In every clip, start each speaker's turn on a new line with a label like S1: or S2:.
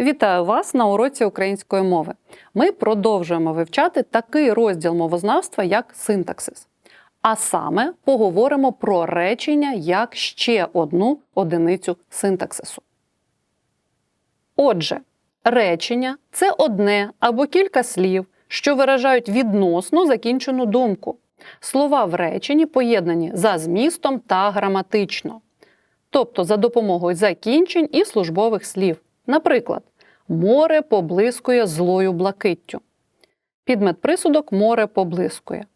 S1: Вітаю вас на уроці української мови. Ми продовжуємо вивчати такий розділ мовознавства, як синтаксис. А саме поговоримо про речення як ще одну одиницю синтаксису. Отже, речення це одне або кілька слів, що виражають відносно закінчену думку. Слова в реченні поєднані за змістом та граматично, тобто за допомогою закінчень і службових слів. Наприклад, море поблискує злою блакиттю. Підмет присудок море поблискує.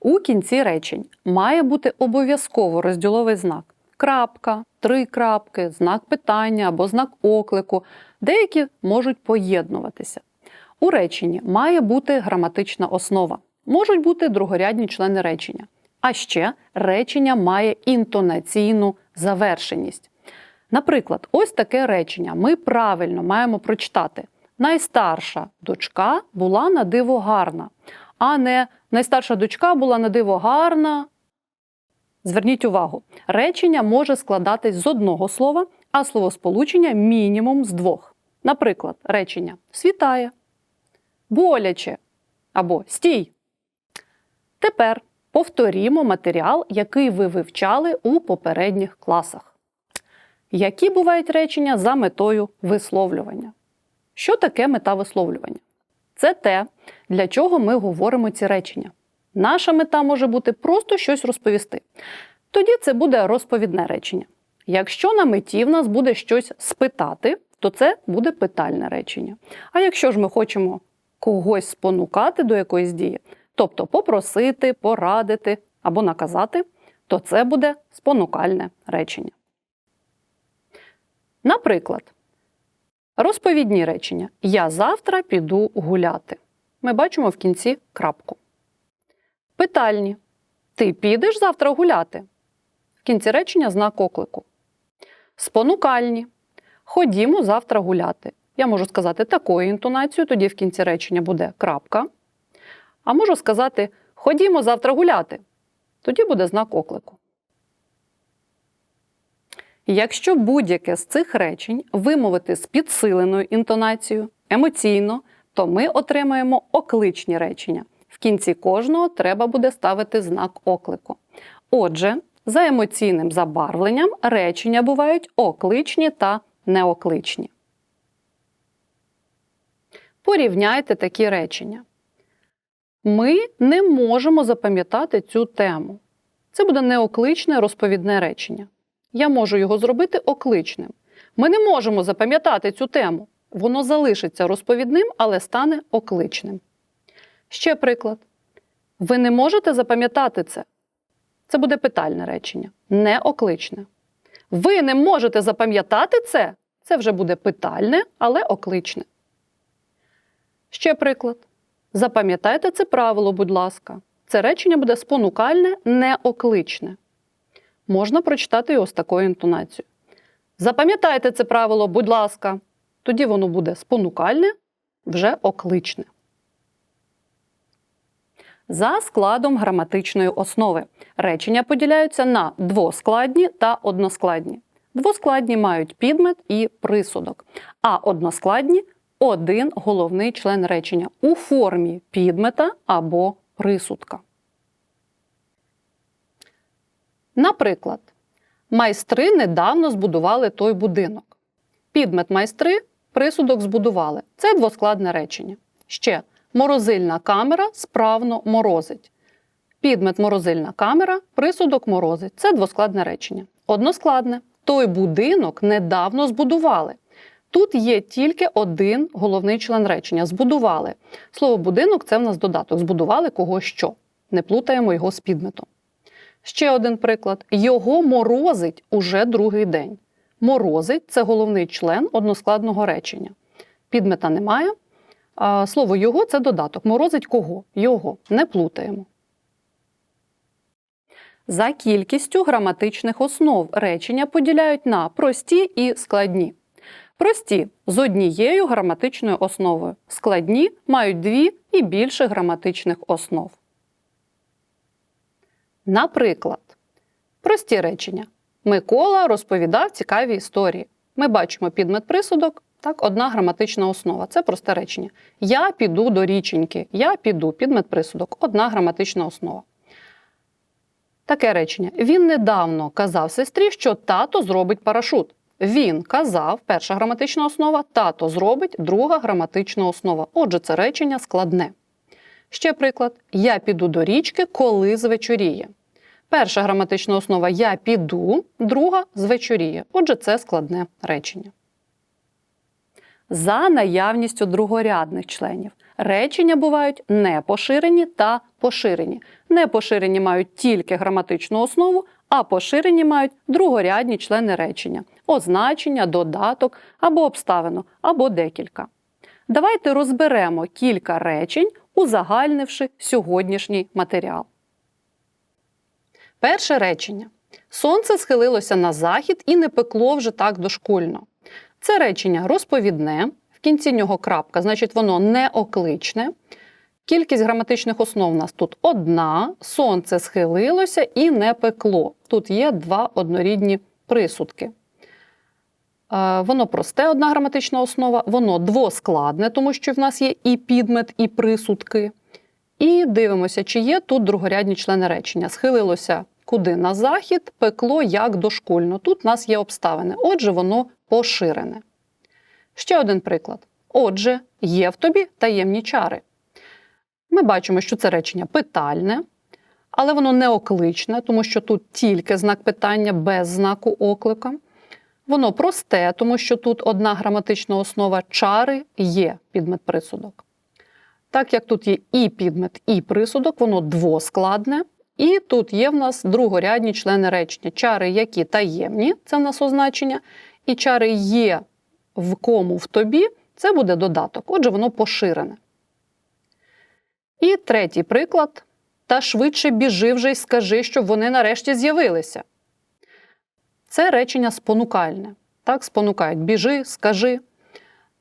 S1: У кінці речень має бути обов'язково розділовий знак крапка, три крапки, знак питання або знак оклику. Деякі можуть поєднуватися. У реченні має бути граматична основа, можуть бути другорядні члени речення. А ще речення має інтонаційну завершеність. Наприклад, ось таке речення ми правильно маємо прочитати. Найстарша дочка була на диво гарна, а не найстарша дочка була на диво гарна. Зверніть увагу, речення може складатись з одного слова, а словосполучення мінімум з двох. Наприклад, речення світає, боляче або стій. Тепер повторімо матеріал, який ви вивчали у попередніх класах. Які бувають речення за метою висловлювання? Що таке мета висловлювання? Це те, для чого ми говоримо ці речення. Наша мета може бути просто щось розповісти. Тоді це буде розповідне речення. Якщо на меті в нас буде щось спитати, то це буде питальне речення. А якщо ж ми хочемо когось спонукати до якоїсь дії, тобто попросити, порадити або наказати, то це буде спонукальне речення. Наприклад, розповідні речення Я завтра піду гуляти. Ми бачимо в кінці крапку. Питальні. Ти підеш завтра гуляти. В кінці речення знак оклику. Спонукальні. Ходімо завтра гуляти. Я можу сказати такою інтонацією, тоді в кінці речення буде крапка. А можу сказати Ходімо завтра гуляти. Тоді буде знак оклику. Якщо будь-яке з цих речень вимовити з підсиленою інтонацією, емоційно, то ми отримаємо окличні речення. В кінці кожного треба буде ставити знак оклику. Отже, за емоційним забарвленням речення бувають окличні та неокличні. Порівняйте такі речення. Ми не можемо запам'ятати цю тему. Це буде неокличне розповідне речення. Я можу його зробити окличним. Ми не можемо запам'ятати цю тему. Воно залишиться розповідним, але стане окличним. Ще приклад. Ви не можете запам'ятати це. Це буде питальне речення, не окличне. Ви не можете запам'ятати це. Це вже буде питальне, але окличне. Ще приклад. Запам'ятайте це правило, будь ласка. Це речення буде спонукальне, не окличне. Можна прочитати його з такою інтонацією. Запам'ятайте це правило, будь ласка. Тоді воно буде спонукальне, вже окличне. За складом граматичної основи речення поділяються на двоскладні та односкладні. Двоскладні мають підмет і присудок, а односкладні один головний член речення у формі підмета або присудка. Наприклад, майстри недавно збудували той будинок. Підмет майстри присудок збудували. Це двоскладне речення. Ще морозильна камера справно морозить. Підмет морозильна камера, присудок морозить. Це двоскладне речення. Односкладне. Той будинок недавно збудували. Тут є тільки один головний член речення збудували. Слово будинок це в нас додаток. Збудували кого що. Не плутаємо його з підметом. Ще один приклад: його морозить уже другий день. Морозить це головний член односкладного речення. Підмета немає. Слово його це додаток. Морозить кого? Його. Не плутаємо. За кількістю граматичних основ речення поділяють на прості і складні. Прості з однією граматичною основою. Складні мають дві і більше граматичних основ. Наприклад, прості речення. Микола розповідав цікаві історії. Ми бачимо підмет присудок, так, одна граматична основа. Це просте речення. Я піду до річеньки. Я піду, підмет присудок, одна граматична основа. Таке речення. Він недавно казав сестрі, що тато зробить парашут. Він казав, перша граматична основа, тато зробить, друга граматична основа. Отже, це речення складне. Ще приклад: Я піду до річки, коли звечоріє. Перша граматична основа я піду, друга звечоріє. Отже, це складне речення. За наявністю другорядних членів. Речення бувають непоширені та поширені. Непоширені мають тільки граматичну основу, а поширені мають другорядні члени речення означення, додаток або обставину, або декілька. Давайте розберемо кілька речень, узагальнивши сьогоднішній матеріал. Перше речення. Сонце схилилося на захід і не пекло вже так дошкульно. Це речення розповідне, в кінці нього крапка, значить, воно не окличне. Кількість граматичних основ у нас тут одна, сонце схилилося і не пекло. Тут є два однорідні присудки. Е, Воно просте, одна граматична основа, воно двоскладне, тому що в нас є і підмет, і присудки. І дивимося, чи є тут другорядні члени речення. Схилилося куди на захід, пекло як дошкульно. Тут в нас є обставини. Отже, воно поширене. Ще один приклад. Отже, є в тобі таємні чари. Ми бачимо, що це речення питальне, але воно не окличне, тому що тут тільки знак питання без знаку оклика. Воно просте, тому що тут одна граматична основа чари є підмет присудок. Так як тут є і підмет, і присудок, воно двоскладне. І тут є в нас другорядні члени речення. Чари, які таємні, це в нас означення, і чари є в кому в тобі, це буде додаток. Отже, воно поширене. І третій приклад. Та швидше біжи вже й скажи, щоб вони нарешті з'явилися. Це речення спонукальне. Так, спонукають біжи, скажи.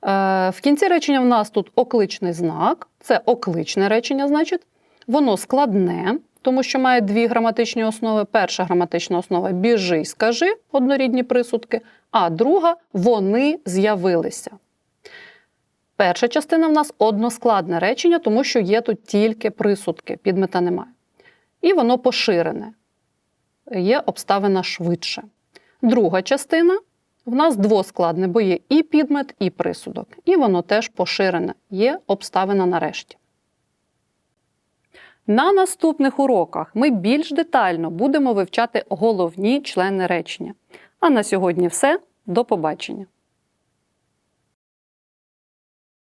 S1: Е, в кінці речення в нас тут окличний знак. Це окличне речення, значить. Воно складне, тому що має дві граматичні основи. Перша граматична основа біжи скажи однорідні присудки, а друга вони з'явилися. Перша частина в нас односкладне речення, тому що є тут тільки присудки, підмета немає. І воно поширене. Є обставина швидше. Друга частина в нас двоскладне, бо є і підмет, і присудок. І воно теж поширене, є обставина нарешті. На наступних уроках ми більш детально будемо вивчати головні члени речення. А на сьогодні все. До побачення!